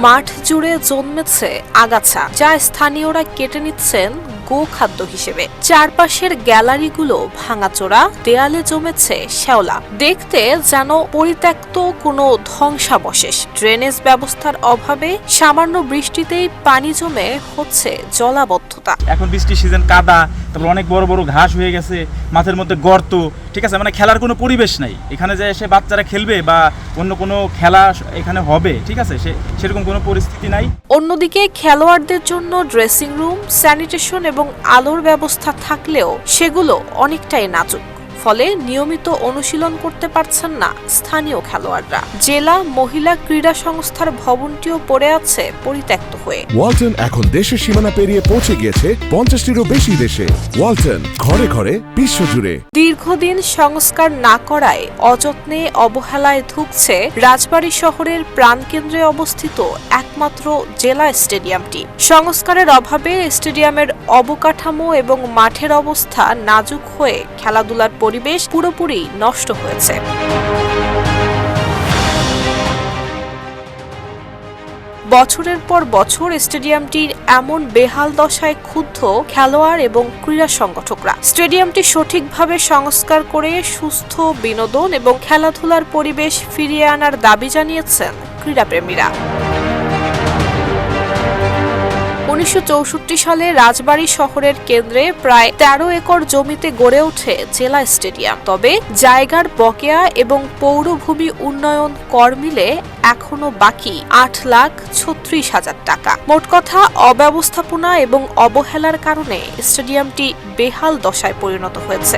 মাঠ জুড়ে জন্মেছে আগাছা যা স্থানীয়রা কেটে নিচ্ছেন গো খাদ্য হিসেবে। চারপাশের গ্যালারিগুলো ভাঙাচোরা দেয়ালে জমেছে শ্যাওলা। দেখতে যেন পরিত্যক্ত কোনো ধ্বংসাবশেষ। ড্রেনেজ ব্যবস্থার অভাবে সামান্য বৃষ্টিতেই পানি জমে হচ্ছে জলাবদ্ধতা। এখন বৃষ্টির সিজন কাদা তারপর অনেক বড় বড় ঘাস হয়ে গেছে মাঠের মধ্যে গর্ত। ঠিক আছে মানে খেলার কোনো পরিবেশ নাই। এখানে যে এসে বাচ্চারা খেলবে বা অন্য কোনো খেলা এখানে হবে ঠিক আছে সে সেরকম কোনো পরিস্থিতি নাই। অন্যদিকে খেলোয়াড়দের জন্য ড্রেসিং রুম স্যানিটেশন এবং আলোর ব্যবস্থা থাকলেও সেগুলো অনেকটাই নাজুক। ফলে নিয়মিত অনুশীলন করতে পারছেন না স্থানীয় খেলোয়াড়রা। জেলা মহিলা ক্রীড়া সংস্থার ভবনটিও পড়ে আছে পরিত্যক্ত হয়ে। ওয়ালটন এখন দেশের সীমানা পেরিয়ে পৌঁছে গিয়েছে পঞ্চাশটিরও বেশি দেশে। ওয়ালটন ঘরে ঘরে বিশ্বজুড়ে। দীর্ঘদিন সংস্কার না করায় অযত্নে অবহেলায় ধুঁকছে রাজবাড়ী শহরের প্রাণকেন্দ্রে অবস্থিত একমাত্র জেলা স্টেডিয়ামটি। সংস্কারের অভাবে স্টেডিয়ামের অবকাঠামো এবং মাঠের অবস্থা নাজুক হয়ে খেলাধুলার পরিবেশ পুরোপুরি নষ্ট হয়েছে। বছরের পর বছর স্টেডিয়ামটির এমন বেহাল দশায় ক্ষুব্ধ খেলোয়াড় এবং ক্রীড়া সংগঠকরা। স্টেডিয়ামটি সঠিকভাবে সংস্কার করে সুস্থ বিনোদন এবং খেলাধুলার পরিবেশ ফিরিয়ে আনার দাবি জানিয়েছেন ক্রীড়াপ্রেমীরা। উনিশশো চৌষট্টি সালে রাজবাড়ী শহরের কেন্দ্রে প্রায় তেরো একর জমিতে গড়ে ওঠে জেলা স্টেডিয়াম। তবে জায়গার বকেয়া এবং পৌরভূমি উন্নয়ন কর মিলে এখনও বাকি আট লাখ ছত্রিশ হাজার টাকা। মোট কথা, অব্যবস্থাপনা এবং অবহেলার কারণে স্টেডিয়ামটি বেহাল দশায় পরিণত হয়েছে।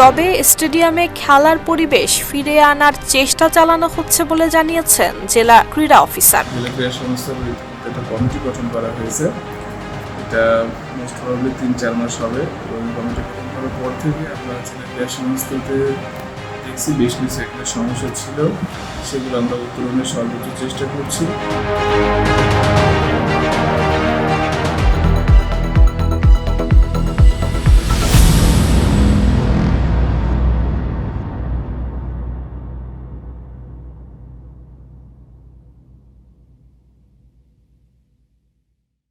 তবে স্টেডিয়ামে খেলার পরিবেশ ফিরে আনার চেষ্টা চালানো হচ্ছে বলে জানিয়েছেন জেলা ক্রীড়া অফিসার। জেলা ক্রীড়া সংস্থার একটা কমিটি গঠন করা হয়েছে। এটা মোস্ট প্রবলি তিন চার মাস হবে এবং কমিটি গঠন করার পর থেকে আমরা জেলা ক্রীড়া সংস্থাতে দেখছি বেশ কিছু একটা সমস্যা ছিল, সেগুলো আমরা উত্তরণের সর্বোচ্চ চেষ্টা করছি।